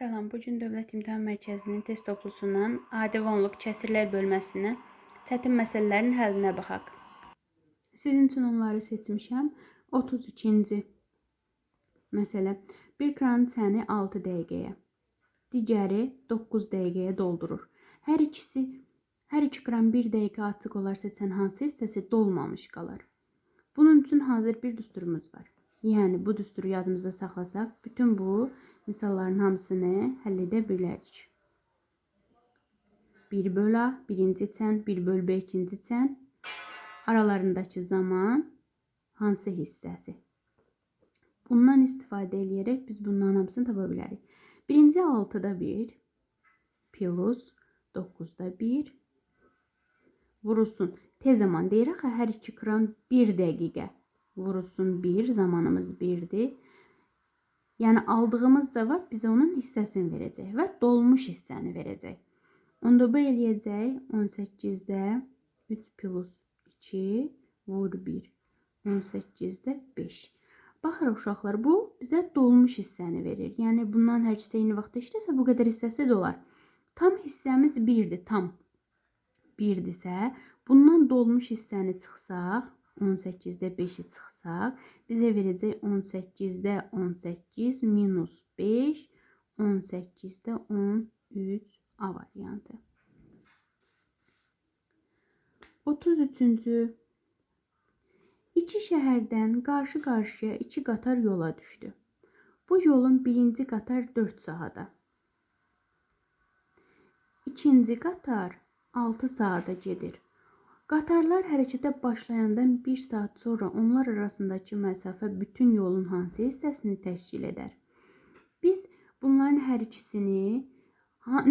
Salam, bu gün Dövlət İmtahan Mərkəzinin test toplusundan adi və onluq kəsirlər bölməsinin çətin məsələlərin həllinə baxaq. Sizin üçün onları seçmişəm. 32-ci məsələ. Bir kran səni 6 dəqiqəyə, digəri 9 dəqiqəyə doldurur. Hər ikisi hər iki kran 1 dəqiqə açıq olarsa sən hansı hissəsi dolmamış qalar? Bunun üçün hazır bir düsturumuz var. Yəni bu düsturu yadımızda saxlasaq, bütün bu misalların hamısını həll edə bilərik. 1 böl A, birinci çən, 1 böl B, ikinci çən. Aralarındakı zaman hansı hissəsi? Bundan istifadə edərək biz bunların hamısını tapa bilərik. Birinci 6-da 1 plus 9-da 1 vurulsun. Tez zaman deyir axı hər iki kran 1 dəqiqə vurulsun 1 zamanımız 1-dir. Yəni aldığımız cavab bizə onun hissəsini verəcək və dolmuş hissəni verəcək. Onda bu eləyəcək 18-də 3 plus 2 vur 1. 18-də 5. Baxırıq uşaqlar, bu bizə dolmuş hissəni verir. Yəni bundan hər ikisi eyni vaxtda işləsə bu qədər hissəsi dolar. Tam hissəmiz 1-dir, tam 1-dirsə, bundan dolmuş hissəni çıxsaq, 18-də 5-i çıxsaq, bizə verəcək 18-də 18 minus 5, 18-də 13 A variantı. 33-cü İki şəhərdən qarşı-qarşıya iki qatar yola düşdü. Bu yolun birinci qatar 4 saata. İkinci qatar 6 saata gedir. Qatarlar hərəkətə başlayandan 1 saat sonra onlar arasındakı məsafə bütün yolun hansı hissəsini təşkil edər? Biz bunların hər ikisini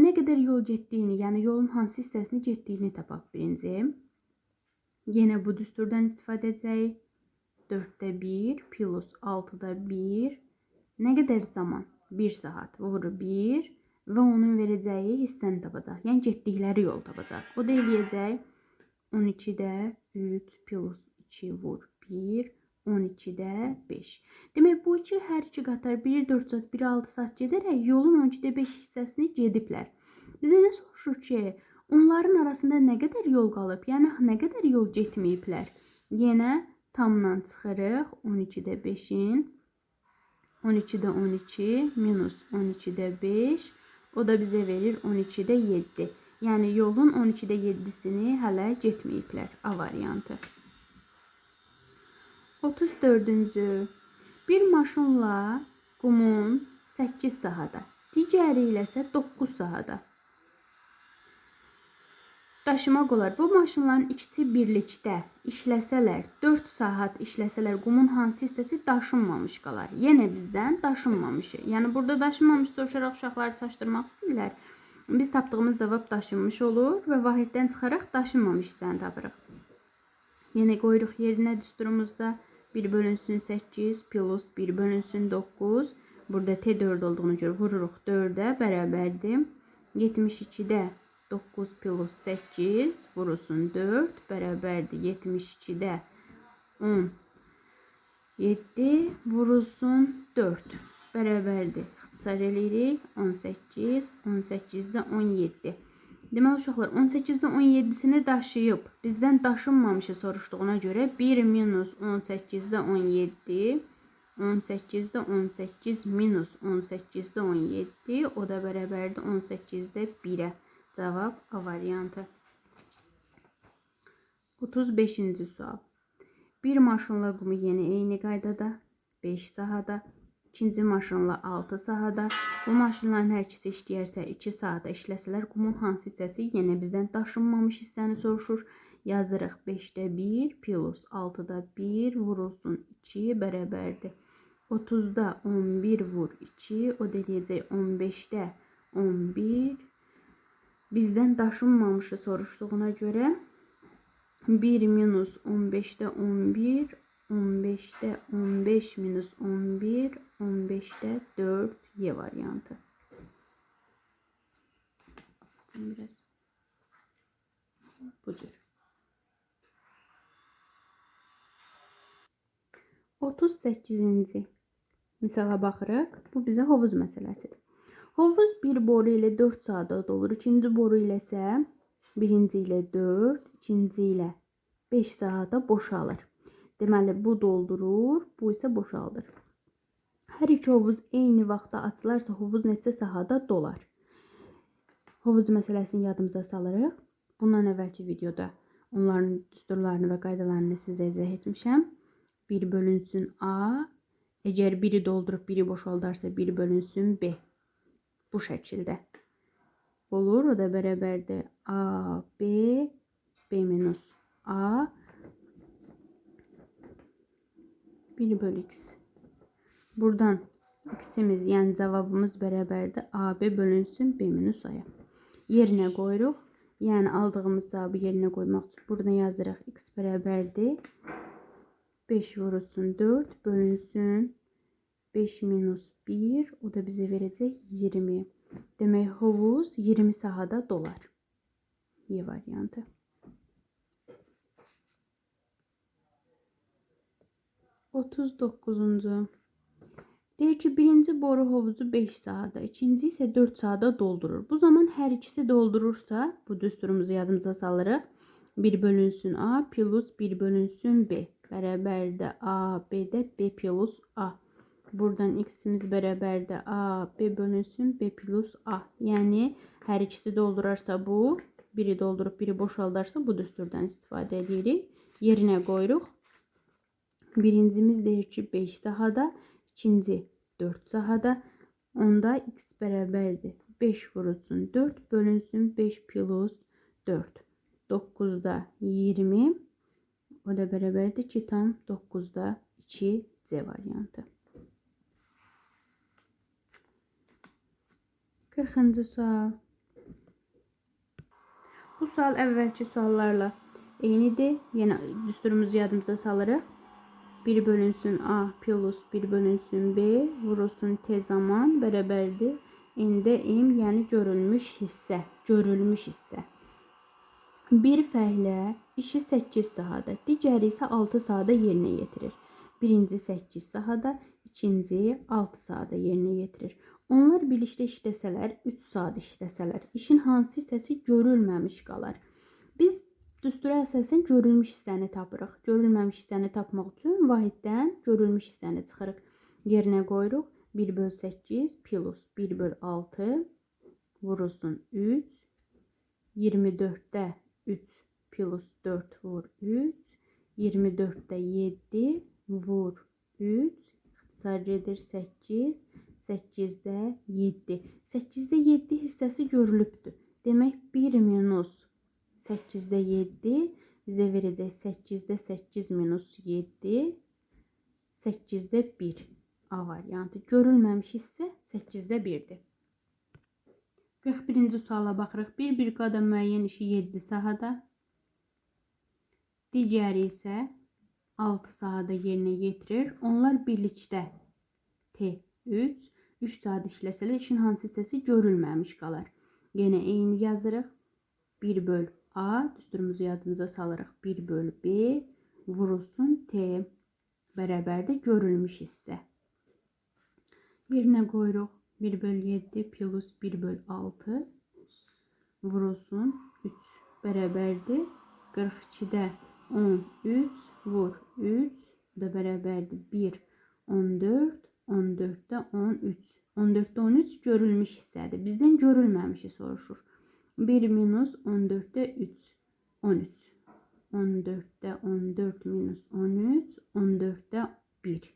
nə qədər yol getdiyini, yəni yolun hansı hissəsini getdiyini tapaq birinci. Yenə bu düsturdan istifadə edəcəyik. 4-də 1 plus 6-da 1 nə qədər zaman? 1 saat vur 1 və onun verəcəyi hissəni tapacaq. Yəni getdikləri yol tapacaq. O da eləyəcək 12-də 3 plus 2 vur 1 12-də 5. Demək bu iki hər iki qatar biri 4 saat, biri 6 saat gedərək yolun 12-də 5 hissəsini gediblər. Bizə nə soruşur ki, onların arasında nə qədər yol qalıb? Yəni nə qədər yol getməyiblər? Yenə tamdan çıxırıq 12-də 5-in 12-də 12 minus 12-də 5 o da bizə verir 12-də 7. Yəni yolun 12-də 7-sini hələ getməyiblər. A variantı. 34-cü. Bir maşınla qumun 8 sahada, digəri ilə isə 9 sahada daşımaq olar. Bu maşınların ikisi birlikdə işləsələr, 4 saat işləsələr, qumun hansı hissəsi daşınmamış qalar? Yenə bizdən daşınmamışı. Yəni burada daşınmamış soruşaraq uşaqları çaşdırmaq istəyirlər. Biz tapdığımız cavab daşınmış olur və vahiddən çıxaraq daşınmamış hissəni tapırıq. Yenə qoyuruq yerinə düsturumuzda 1 bölünsün 8 plus 1 bölünsün 9. Burada T4 olduğunu görə vururuq 4-ə bərabərdir. 72-də 9 plus 8 vurulsun 4 bərabərdir 72-də 10 7 vurulsun 4 bərabərdir. İxtisar eləyirik 18 18-də 17. Deməli uşaqlar 18-də 17-sini daşıyıb bizdən daşınmamışı soruşduğuna görə 1 minus 18-də 17 18-də 18 minus 18-də 17 o da bərabərdir 18-də 1-ə. Cevap A variantı. 35-ci sual. Bir maşınla qumu yeni eyni qaydada 5 sahada, ikinci maşınla 6 sahada, bu maşınların hər ikisi işləyərsə 2 saata işləsələr qumun hansı hissəsi yenə bizdən daşınmamış hissəni soruşur. Yazırıq 5-də 1 plus 6-da 1 vurulsun 2 bərabərdir. 30-da 11 vur 2 o da eləyəcək 15-də 11 bizden daşınmamışı soruştuğuna göre 1 minus 15'te 11 15'te 15 minus 11 15'te 4 Y varyantı. Biraz budur. 38-ci misala baxırıq. Bu bizə hovuz məsələsidir. Hovuz bir boru ilə 4 saata dolur. İkinci boru ilə isə birinci ilə 4, ikinci ilə 5 saata boşalır. Deməli bu doldurur, bu isə boşaldır. Hər iki hovuz eyni vaxtda açılarsa hovuz neçə sahada dolar? Hovuz məsələsini yadımıza salırıq. Bundan əvvəlki videoda onların düsturlarını və qaydalarını sizə izah etmişəm. 1 bölünsün A. Əgər biri doldurub biri boşaldarsa 1 bölünsün B. Bu şəkildə olur. O da bərabərdir A, B, B minus A 1 bölü x. Buradan x'imiz yani cevabımız bərabərdir. AB bölünsün B minus A'ya. Yerine qoyuruq. Yəni aldığımız cevabı yerine koymaq üçün burada yazırıq. X bərabərdir. 5 vurulsun 4 bölünsün 5 minus 1 o da bize verecek 20. Demek hovuz 20 sahada dolar. Y variantı. Otuz dokuzuncu. Deyir ki birinci boru hovuzu 5 sahada, ikinci ise 4 sahada doldurur. Bu zaman her ikisi doldurursa bu düsturumuzu yadımıza salırıq. 1 bölünsün A plus 1 bölünsün B. Bərabərdə A, B de B plus A. Buradan x'imiz bərabərdə A, B bölünsün B plus A. Yani her ikisi doldurarsa bu, biri doldurup biri boşaldarsa bu düsturdan istifadə edirik. Yerine qoyuruq. Birincimiz deyir ki 5 sahada, ikinci 4 sahada. Onda x bərabərdir. 5 vurulsun 4 bölünsün 5 plus 4. 9'da 20. O da beraberdir ki tam 9'da 2 C variantı. 40. sual. Bu sual əvvəlki suallarla eynidir. Yenə düsturumuzu yadımıza salırıq. 1 bölünsün A plus 1 bölünsün B vurulsun T zaman bərabərdir. İndə M yəni görülmüş hissə. Görülmüş hissə. Bir fəhlə işi 8 sahada, digəri isə 6 sahada yerinə yetirir. Birinci 8 sahada, ikinci 6 sahada yerinə yetirir. Onlar birlikdə işləsələr, 3 saat işləsələr, işin hansı hissəsi görülməmiş qalar. Biz düstura əsasən görülmüş hissəni tapırıq. Görülməmiş hissəni tapmaq üçün vahiddən görülmüş hissəni çıxırıq. Yerinə qoyuruq. 1 böl 8 plus 1 böl 6 vurulsun 3. 24'də 3 plus 4 vur 3. 24'də 7 vur 3. İxtisar edir 8. 8'də 7. 8'də 7 hissəsi görülübdür. Demək 1 minus 8'də 7 bizə verəcək 8'də 8 minus 7. 8'də 1. A variantı. Görülməmiş hissə 8'də 1-dir. 41-ci suala baxırıq. Bir briqada müəyyən işi 7 sahada, digəri isə 6 sahada yerinə yetirir. Onlar birlikdə T3 3 saat işləsələr işin hansı hissəsi görülməmiş qalar. Yenə eyni yazırıq. 1 böl A düsturumuzu yadımıza salırıq. 1 böl B vurulsun T bərabərdir görülmüş hissə. Yerine qoyuruq. 1 böl 7 plus 1 böl 6 vurulsun 3 bərabərdir. 42'də 13 vur 3 da bərabərdir 1 14 14'də 13 14'də 13 görülmüş hissədir. Bizdən görülməmişi soruşur. 1 minus 14'də 3 13 14'də 14 minus 13 14'də 1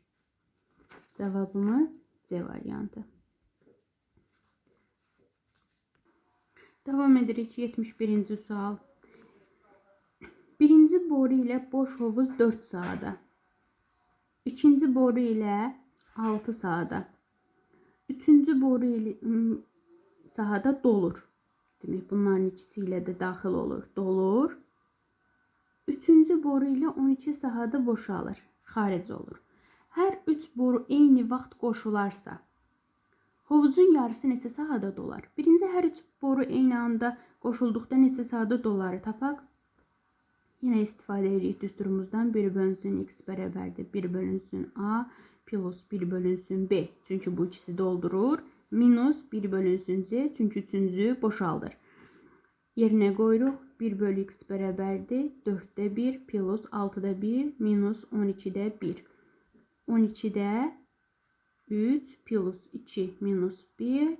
Cevabımız C variantı. Devam edirik 71. sual. Birinci boru ilə boş hovuz 4 sahada. İkinci boru ilə 6 sahada. Üçüncü boru ilə sahada dolur. Demək bunların ikisi ilə də daxil olur. Dolur. Üçüncü boru ilə 12 sahada boşalır. Xaric olur. Hər 3 boru eyni vaxt qoşularsa Hovuzun yarısı neçə sahada dolar? Birinci hər üç boru eyni anda qoşulduqda neçə sahada doları tapaq? Yine istifadə edirik düsturumuzdan 1 bölünsün x bərabərdir 1 bölünsün a plus 1 bölünsün b. Çünki bu ikisi doldurur. Minus 1 bölünsün z çünkü üçüncü boşaldır. Yerine koyuruq 1 bölü x bərabərdir 4-də 1 plus 6-da 1 minus 12-də 1. 12-də 3 plus 2 minus 1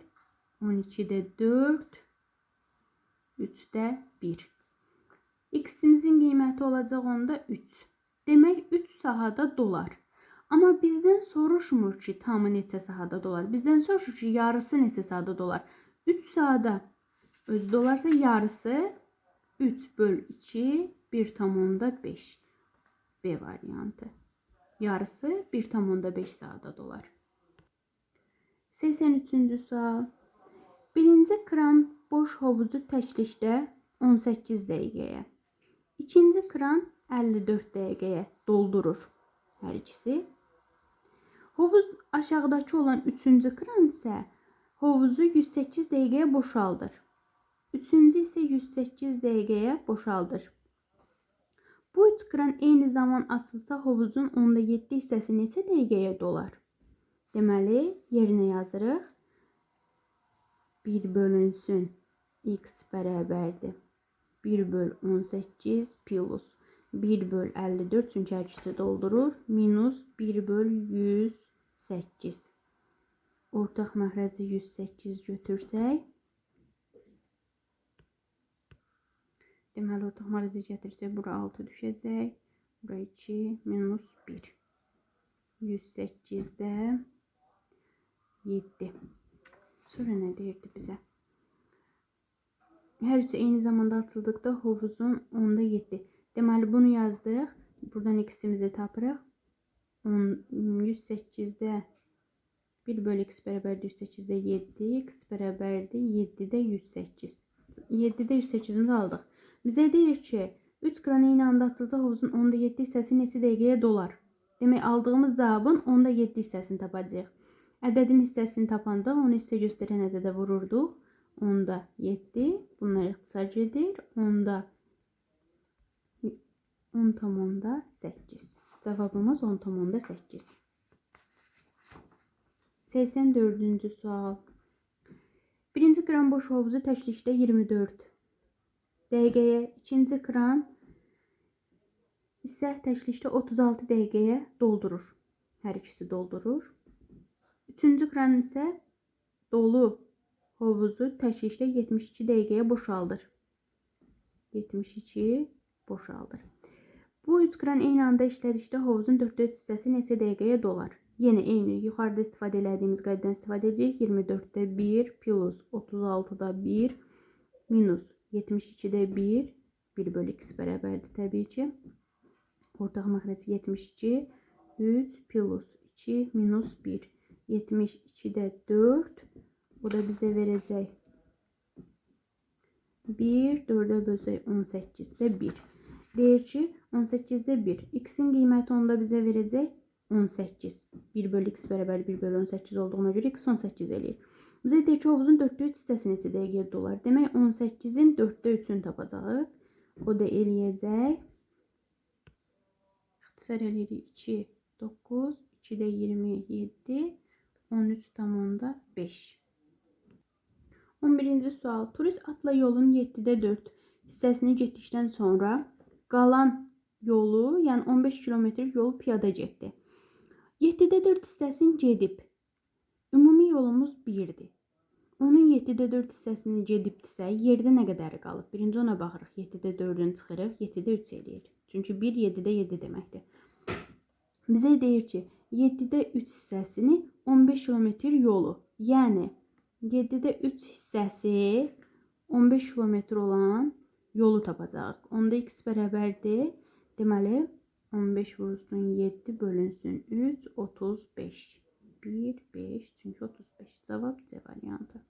12'de 4 3'də 1 X'imizin qiyməti olacaq onda 3 Demək 3 sahada dolar Amma bizdən soruşmur ki tamı neçə sahada dolar. Bizdən soruşur ki yarısı neçə sahada dolar. 3 sahada. Özü dolarsa yarısı 3 böl 2 1 tam onda 5 B variantı Yarısı 1 tam onda 5 sahada dolar. 83-cü sual Birinci kran boş hovuzu təklikdə 18 dəqiqəyə. İkinci kran 54 dəqiqəyə doldurur hər ikisi. Hovuz aşağıdakı olan üçüncü kran isə hovuzu 108 dəqiqəyə boşaldır. Üçüncü isə 108 dəqiqəyə boşaldır. Bu üç kran eyni zaman açılsa hovuzun onda 7 hissəsi neçə dəqiqəyə dolar? Deməli, yerinə yazırıq. 1 bölünsün x beraberdi. 1 böl 18 plus 1 böl 54 çünkü her doldurur. Minus 1 böl 108. Ortak məxrəci 108 götürsək. Deməli, ortaq məxrəci gətirsək, bura 6 düşəcək. Bura 2 minus 1. 108-də 7. Sonra ne deyirdi bize? Her üçü eyni zamanda atıldıqda hovuzun onda 7. Deməli bunu yazdıq. Buradan x'imizi tapırıq. 108'də 1 bölü x bərabərdir 108'də 7, x bərabərdir 7'də 108. 7'də 108'imizi aldıq. Bizə deyir ki, 3 qran eyni anda atılsa hovuzun onda 7 hissəsi neçə dəqiqəyə dolar? Demək aldığımız cavabın onda 7 hissəsini tapacağıq. Ədədin hissəsini tapanda onu hissə göstərən ədədə vururduq. Onda 7. Bunlar ixtisar gedir. Onda 10 tam onda 8. Cavabımız 10 tam onda 8. 84-cü sual. Birinci kran boş hovuzu təşlikdə 24 dəqiqəyə, ikinci kran isə təşlikdə 36 dəqiqəyə doldurur. Hər ikisi doldurur. Üçüncü kran ise dolu havuzu təşrişdə 72 dəqiqəyə boşaldır. 72 boşaldır. Bu üç kran eyni anda işlədikdə hovuzun 4 hissəsi neçə dəqiqəyə dolar? Yenə eyni yuxarıda istifadə etdiyimiz qaydadan istifadə edirik. 24-də 1 plus 36-da 1 minus 72-də 1 1 bölü x bərabərdir təbii ki. Ortaq məxrəci 72 3 plus 2 minus 1 72'de 4. O da bize verecek. 1, 4'e bölsək 18'de 1. Deyir ki, 18'de 1. X'in qiyməti onda bizə verəcək 18. 1 bölü x bərabər 1 bölü 18 olduğuna görə x 18 eləyir. Bizə deyir ki, hovuzun 4'də 3 hissəsi neçə dəqiqəyə dolar? Demək 18'in 4'də 3'ünü tapacağıq. O da eləyəcək. İxtisar eləyirik 2, 9, 2'də 27, 13 tam onda 5. 11. sual. Turist atla yolun 7'de 4 hissəsini getdikdən sonra qalan yolu, yəni 15 kilometr yol piyada getdi. 7'de 4 hissəsini gedib. Ümumi yolumuz 1-dir. Onun 7'de 4 hissəsini gedibdisə, yerdə nə qədəri qalıb? Birinci ona baxırıq. 7-də 4-ünü çıxırıq, 7-də 3 eləyir. Çünki 1 7-də 7 deməkdir. Bizə deyir ki, 7'de 3 hissəsini 15 kilometr yolu. Yəni 7'de 3 hissəsi 15 kilometr olan yolu tapacağıq. Onda x bərabərdir. Deməli 15 vurulsun 7 bölünsün 3 35. 1 5 çünki 35. Cavab C variantı.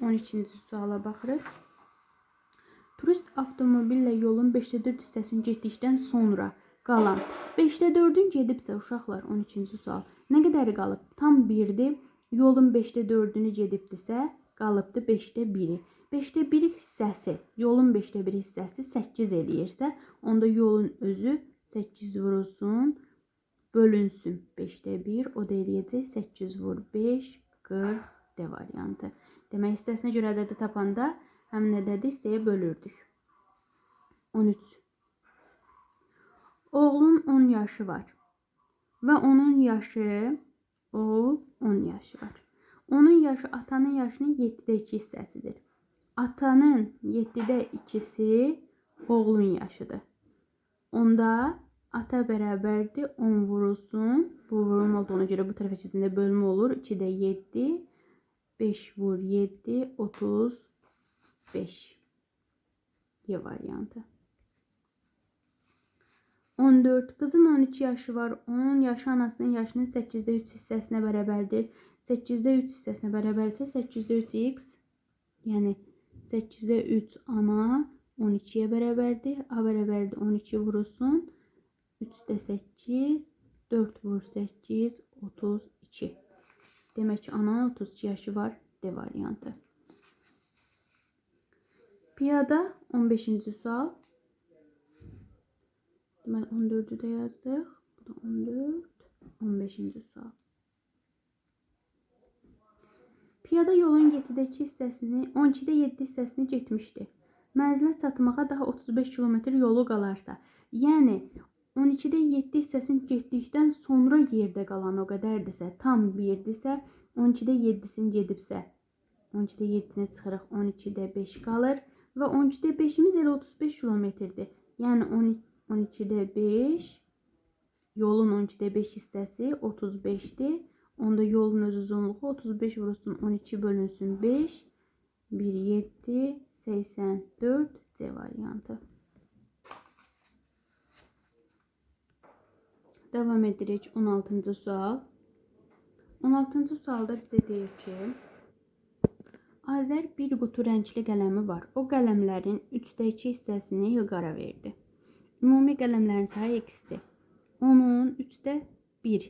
12-ci suala baxırıq. Turist avtomobillə yolun 5-də 4 hissəsini getdikdən sonra qalan 5-də 4-ün gedibsə uşaqlar 12-ci sual. Nə qədəri qalıb? Tam 1-dir. Yolun 5-də 4-ünü gedibdisə, qalıbdı 5-də 1-i. 5-də 1 hissəsi, yolun 5-də 1 hissəsi 8 eləyirsə, onda yolun özü 8 vurulsun bölünsün 5'te 1 o da eləyəcək 8 vur 5 40 D variantı. Demək hissəsinə görə ədədi tapanda həmin ədədi hissəyə bölürdük. 13. Oğlun 10 yaşı var və onun yaşı o 10 yaşı var. Onun yaşı atanın yaşının 7'də 2 hissəsidir. Atanın 7'də 2'si oğlun yaşıdır. Onda ata bərabərdir 10 vurulsun. Bu vurulma olduğuna görə bu tərəf içində bölmə olur. 2'də 7 5 vur 7 35 Y variantı. 14. Kızın 13 yaşı var. Onun yaşı anasının yaşının 8'də 3 hissəsinə bərabərdir. 8'də 3 hissəsinə bərabərdirsə 8'də 3x yəni 8'də 3 ana 12'ye bərabərdir. A bərabərdir 12 vurulsun. 3'də 8 4 vur 8 32. Demək ki ananın 32 yaşı var. D variantı. Piyada 15. sual. Deməli 14'ü də yazdıq. Bu da 14, 15. sual. Piyada yolun 7-dəki hissəsini, 12-də 7 hissəsini getmişdi. Mənzilə çatmağa daha 35 kilometr yolu qalarsa, yəni 12-də 7 hissəsini getdikdən sonra yerdə qalan o qədərdirsə, tam birdirsə, 12-də 7-sini gedibsə, 12-də 7-ni çıxırıq, 12-də 5 qalır və 12-də 5-imiz elə 35 kilometrdir. Yəni 12-də 5 yolun 12'de 5 hissəsi 35'ti. Onda yolun öz uzunluğu 35 vurulsun 12 bölünsün 5 1 7 84 C variantı. Devam edirik 16. sual. 16. sualda bizə deyir ki, Azər bir qutu rəngli qələmi var. O qələmlərin 3-də 2 hissəsini Hilqara verdi. Ümumi qələmlərin sayı x-dir. Onun 3'də 1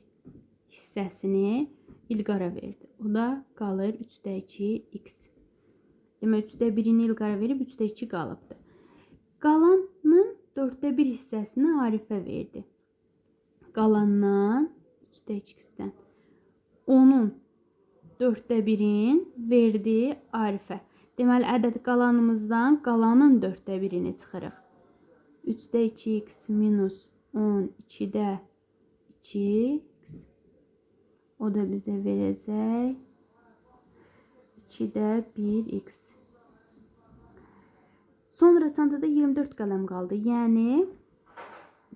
hissəsini İlqara verdi. O da qalır 3-də 2 x. Demək 3-də 1-ini İlqara verib 3-də 2 qalıbdı. Qalanın 4-də 1 hissəsini Arifə verdi. Qalandan 3-də 2-dən onun 4-də 1-in verdiyi Arifə. Deməli ədəd qalanımızdan qalanın 4-də 1-ini çıxırıq. 3'də 2x minus 10 2'də 2x o da bize verecek 2'də 1x sonra çantada 24 kalem kaldı yani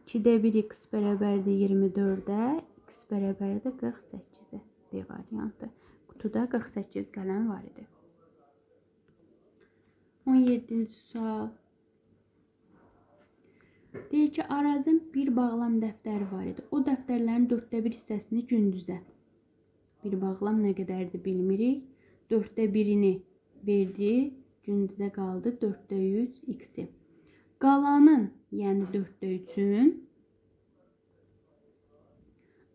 2'də 1x bərabərdir 24'ə x bərabərdir 48'ə B variantı kutuda 48 kalem var idi 17. sual Deyir ki, Arazın bir bağlam dəftəri var idi. O dəftərlərin dörddə bir hissəsini gündüzə. Bir bağlam nə qədərdir bilmirik. Dörddə birini verdi, gündüzə qaldı dörddə üç x-i. Qalanın, yəni dörddə üçün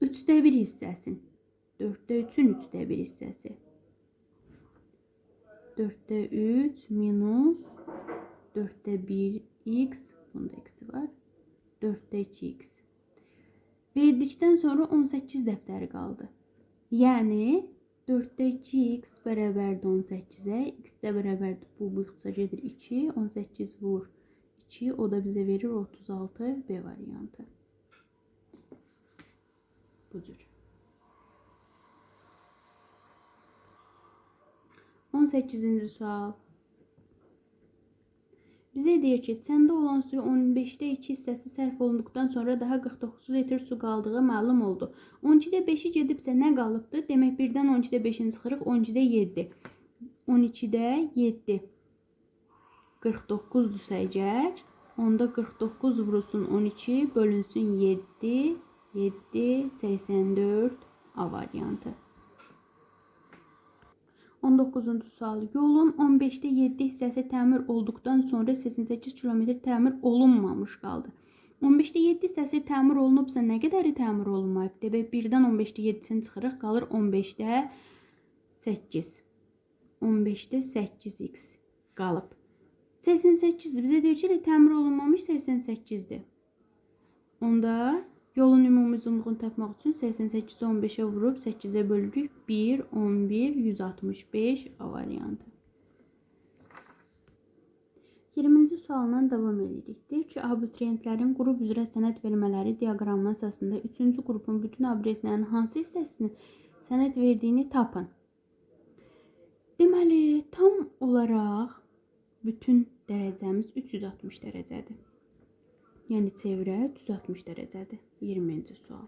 üçdə bir hissəsin. Dörddə üçün üçdə bir hissəsi. Dörddə üç minus dörddə bir x Bunda x'i var. 4'te 2x. Verdikten sonra 18 dəftəri qaldı. Yəni 4'te 2x bərabərdir 18'e. x də bərabərdir bu bu xısa gedir 2. 18 vur 2. O da bizə verir 36 B variantı. Bu cür. 18. sual. Deyir ki, səndə olan suyu 15'də 2 hissəsi sərf olunduqdan sonra daha 49 litr su qaldığı məlum oldu. 12-də 5-i gedibsə nə qalıbdı? Demək birdən 12-də 5-ini çıxırıq, 12-də 7. 12-də 7. 49-dursa əgər, onda 49 vurulsun 12 bölünsün 7, 7, 84 A variantı. 19. sual. Yolun 15'te 7 hissəsi təmir olduqdan sonra 88 km təmir olunmamış qaldı. 15-də 7 hissəsi təmir olunubsa nə qədəri təmir olunmayıb? Demək 1-dən 15-də 7-sini çıxırıq, qalır 15-də 8. 15-də 8x qalıb. 88-dir. Bizə deyir ki, təmir olunmamış 88-dir. Onda Yolun ümumi uzunluğunu tapmaq üçün 88 15-ə vurub 8-ə bölürük. 1 11 165 A variantı. 20-ci sualdan davam edirik. Deyir ki, abituriyentlərin qrup üzrə sənəd vermələri diaqramı əsasında 3-cü qrupun bütün abituriyentlərin hansı hissəsini sənəd verdiyini tapın. Deməli, tam olaraq bütün dərəcəmiz 360 dərəcədir. Yəni çevrə 360 dərəcədir. 20-ci sual.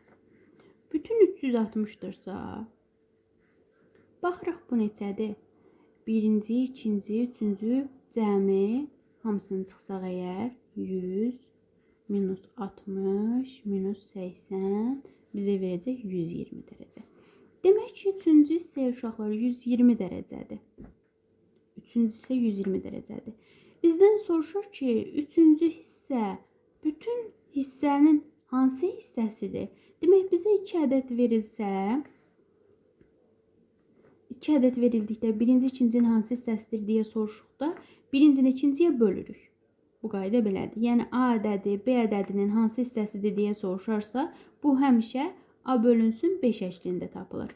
Bütün 360-dırsa, baxırıq bu neçədir? Birinci, ikinci, üçüncü cəmi hamısını çıxsaq əgər 100 minus 60 minus 80 bizə verəcək 120 dərəcə. Demək ki, üçüncü hissə uşaqlar 120 dərəcədir. Üçüncü hissə 120 dərəcədir. Bizdən soruşur ki, üçüncü hissə bütün hissənin hansı hissəsidir? Demək bizə 2 ədəd verilsə, 2 ədəd verildikdə birinci, ikincinin hansı hissəsidir deyə soruşuqda, birincini ikinciyə bölürük. Bu qayda belədir. Yəni A ədədi B ədədinin hansı hissəsidir deyə soruşarsa, bu həmişə A bölünsün 5 şəklində tapılır.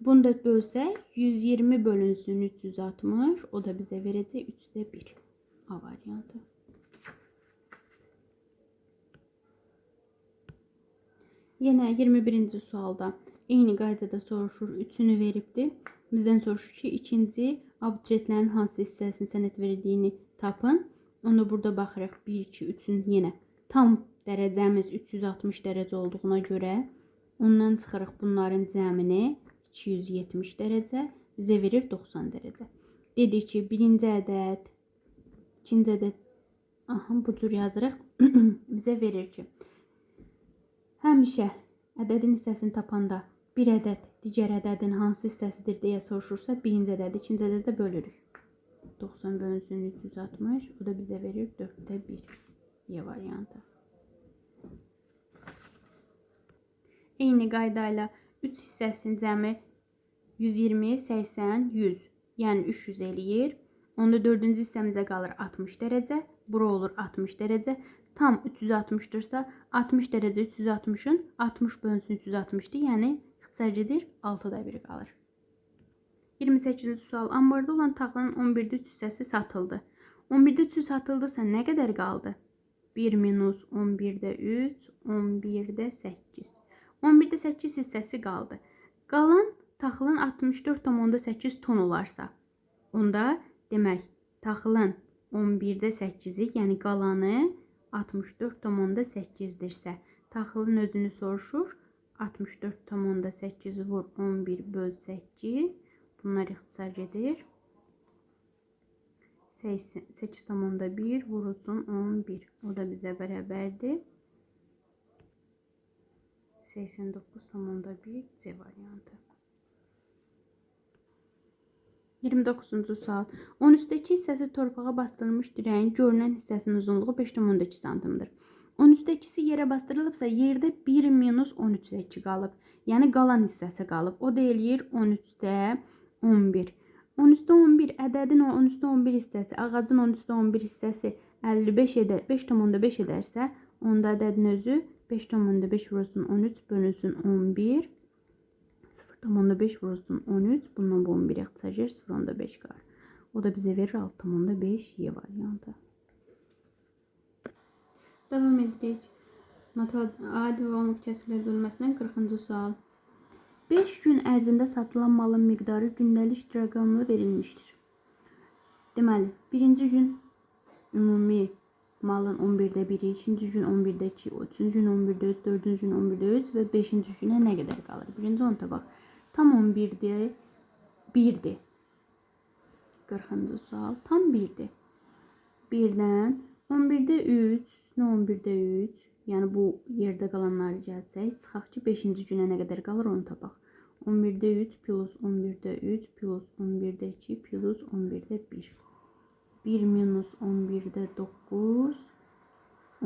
Bunu da bölsək 120 bölünsün 360, o da bizə verəcək 3-də 1. A variantı. Yenə 21-ci sualda eyni qaydada soruşur, 3-ünü veribdir. Bizdən soruşur ki, ikinci abituriyentlərin hansı hissəsini sənəd verdiyini tapın. Onu burada baxırıq 1, 2, 3-ün yenə tam dərəcəmiz 360 dərəcə olduğuna görə ondan çıxırıq bunların cəmini 270 dərəcə bizə verir 90 dərəcə. Dedik ki, birinci ədəd, ikinci ədəd, aha bu cür yazırıq. bizə verir ki, həmişə ədədin hissəsini tapanda bir ədəd digər ədədin hansı hissəsidir deyə soruşursa, birinci ədədi ikinci ədədə bölürük. 90 bölünsün 360, o da bizə verir 4-də 1. Y variantı. Eyni qayda ilə 3 hissəsinin cəmi 120, 80, 100. Yəni 300 eləyir. Onda 4-cü hissəmizə qalır 60 dərəcə. Bura olur 60 dərəcə. Tam 360-dırsa 60 dərəcə 360-ın 60 bölünsün 360-dır. Yəni ixtisarcıdır 6-da 1 qalır. 28-ci sual. Ambarda olan taxlanın 11-də 3 hissəsi satıldı. 11-də 3 satıldısa nə qədər qaldı? 1 minus 11-də 3, 11-də 8. 11-də 8 hissəsi qaldı. Qalan taxılın 64,8 ton olarsa, onda demək taxılın 11-də 8-i, yəni qalanı 64,8-dirsə, taxılın özünü soruşur. 64,8 vur 11 böl 8. Bunlar ixtisar gedir. 8,1 vurulsun 11. O da bizə bərabərdir. 89,1 C variantı. 29-cu sual. 13-dəki hissəsi torpağa bastırılmış dirəyin görünən hissəsinin uzunluğu 5,2 sm-dir. 13-dəkisi yerə bastırılıbsa, yerdə 1 minus 13-də 2 qalıb. Yəni qalan hissəsi qalıb. O da eləyir 13-də 11. 13-də 11 ədədin o 13-də 11 hissəsi, ağacın 13-də 11 hissəsi 55 edər, 5,5 edərsə, onda ədədin özü 5,5 vurulsun 13 bölünsün 11. 0,5 vurulsun 13. Bundan bu 11 ixtisarcır 0,5 qalır. O da bizə verir 6,5 Y variantı. Devam edirik. Adi və onluq kəsrlər bölməsindən 40-cı sual. 5 gün ərzində satılan malın miqdarı gündəlik rəqəmlə verilmişdir. Deməli, birinci gün ümumi malın 11'də 1'i, ikinci gün 11'də 2, üçüncü gün 11'də 3, dördüncü gün 11'də 3 və 5-ci günə nə qədər qalır? Birinci onta bax. Tam 11'də 1'dir. 40-cı sual. Tam 1'dir. 1-dən 11'də 3, nə 11'də 3, yəni bu yerdə qalanları gəlsək, çıxaq ki 5-ci günə nə qədər qalır onu tapaq. 11'də 3 plus 11'də 3 plus 11'də 2 plus 11'də 1. 1 minus 11'də 9,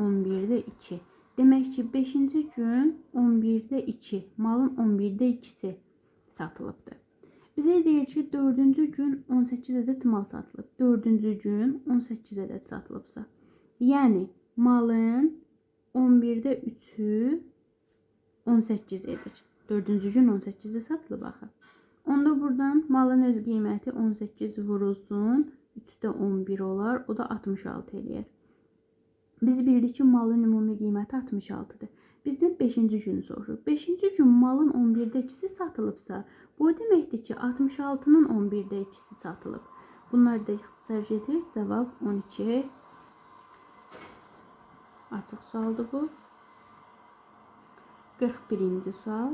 11'də 2. Demək ki, 5-ci gün 11'də 2, malın 11'də 2-si satılıbdır. Bizə deyir ki, 4-cü gün 18 ədəd mal satılıb. 4-cü gün 18 ədəd satılıbsa. Yəni malın 11'də 3-ü 18 edir. 4-cü gün 18-də satılıb axı. Onda buradan malın öz qiyməti 18 vurulsun, 3-də 11 olar, o da 66 eləyər. Biz bildik ki, malın ümumi qiyməti 66-dır. Bizdən 5-ci günü soruşur. 5-ci gün malın 11-də ikisi satılıbsa, bu o deməkdir ki, 66-nın 11-də ikisi satılıb. Bunları da ixtisar edir. Cavab 12. Açıq sualdır bu. 41-ci sual.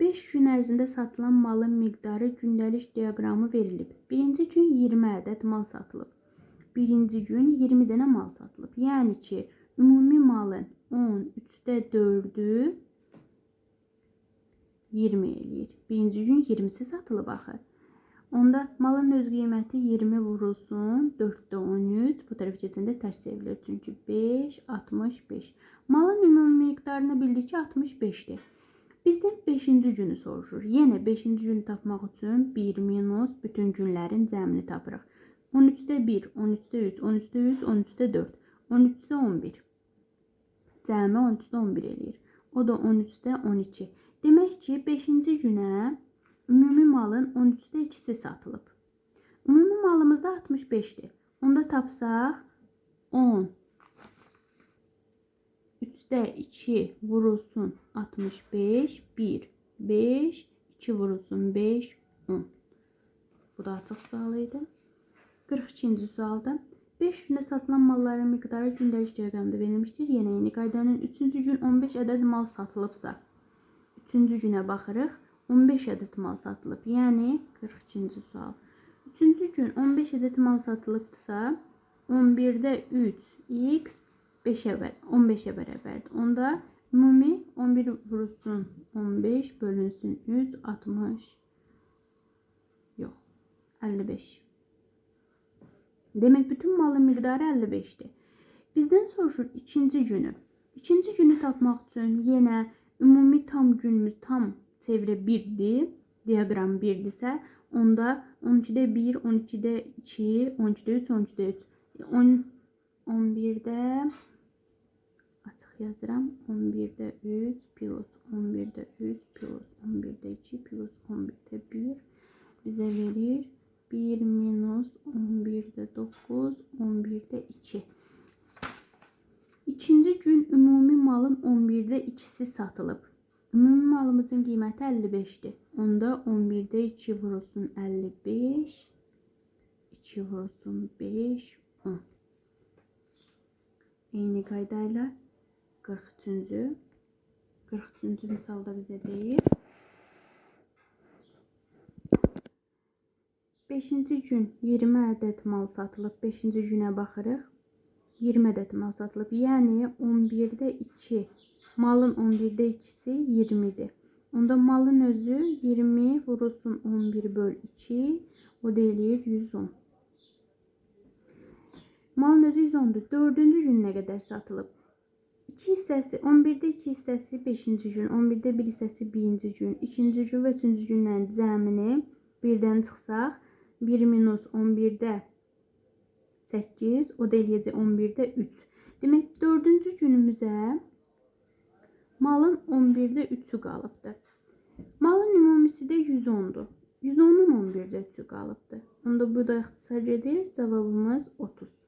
5 gün ərzində satılan malın miqdarı gündəlik diaqramı verilib. Birinci gün 20 ədəd mal satılıb. Birinci gün 20 dənə mal satılıb. Yəni ki, ümumi malın 13-də 4-ü 20 eləyir. Birinci gün 20-si satılıb axı. Onda malın öz qiyməti 20 vurulsun, 4-də 13, bu tərəf keçəndə tərs çevrilir. Çünki 5, 65. Malın ümumi miqdarını bildik ki, 65-dir. Bizdən 5-ci günü soruşur. Yenə 5-ci günü tapmaq üçün 1 minus bütün günlərin cəmini tapırıq. 13-də 1, 13-də 3, 13-də 3, 13-də 4, 13-də 11. Cəmi 13-də 11 eləyir. O da 13-də 12. Demək ki, 5-ci günə ümumi malın 13-də 2-si satılıb. Ümumi malımız da 65-dir. Onda tapsaq 10 3'də 2 vurulsun 65, 1, 5, 2 vurulsun 5, 10. Bu da açıq sual idi. 42-ci sualda 5 gündə satılan malların miqdarı gündəlik diaqramda verilmişdir. Yenə eyni qaydanın 3-cü gün 15 ədəd mal satılıbsa, 3-cü günə baxırıq. 15 ədəd mal satılıb. Yəni 42-ci sual. 3-cü gün 15 ədəd mal satılıbsa, 11-də 3 x 5'e ver, 15'e beraberdi. Onda ümumi 11 vurulsun 15 bölünsün 3 60 yok 55. Demek bütün malın miqdarı 55'ti. Bizden soruşur ikinci günü. İkinci günü tapmaq üçün yenə ümumi tam günümüz tam çevrə 1-dir. Diaqram 1-dirsə, onda 12-də 1, 12-də 2, 12-də 3, 12-də 3. 10 11-də açıq yazıram. 11-də 3 plus 11-də 3 plus 11-də 2 plus 11-də 1 bizə verir 1 minus 11-də 9 11-də 2. İkinci gün ümumi malın 11-də ikisi satılıb. Ümumi malımızın qiyməti 55-dir. Onda 11-də 2 vurulsun 55 2 vurulsun 5 10. Eyni qaydayla 43-cü 43-cü misalda bizə deyir. 5-ci gün 20 ədəd mal satılıb. 5-ci günə baxırıq. 20 ədəd mal satılıb. Yəni 11-də 2. Malın 11-də 2-si 20-dir. Onda malın özü 20 vurulsun 11 böl 2. O da eləyir 110. Malın özü 110'dur. 4-cü gün nə qədər satılıb? 2 hissəsi 11-də 2 hissəsi 5-ci gün, 11-də 1 hissəsi 1-ci gün, 2-ci gün və 3-cü günlərin cəmini birdən çıxsaq 1 minus 11-də 8, o da eləyəcək 11-də 3. Demək 4-cü günümüzə malın 11-də 3-ü qalıbdır. Malın ümumisi də 110-dur. 110-un 11-də 3-ü qalıbdır. Onda bu da ixtisar edir. Cavabımız 30.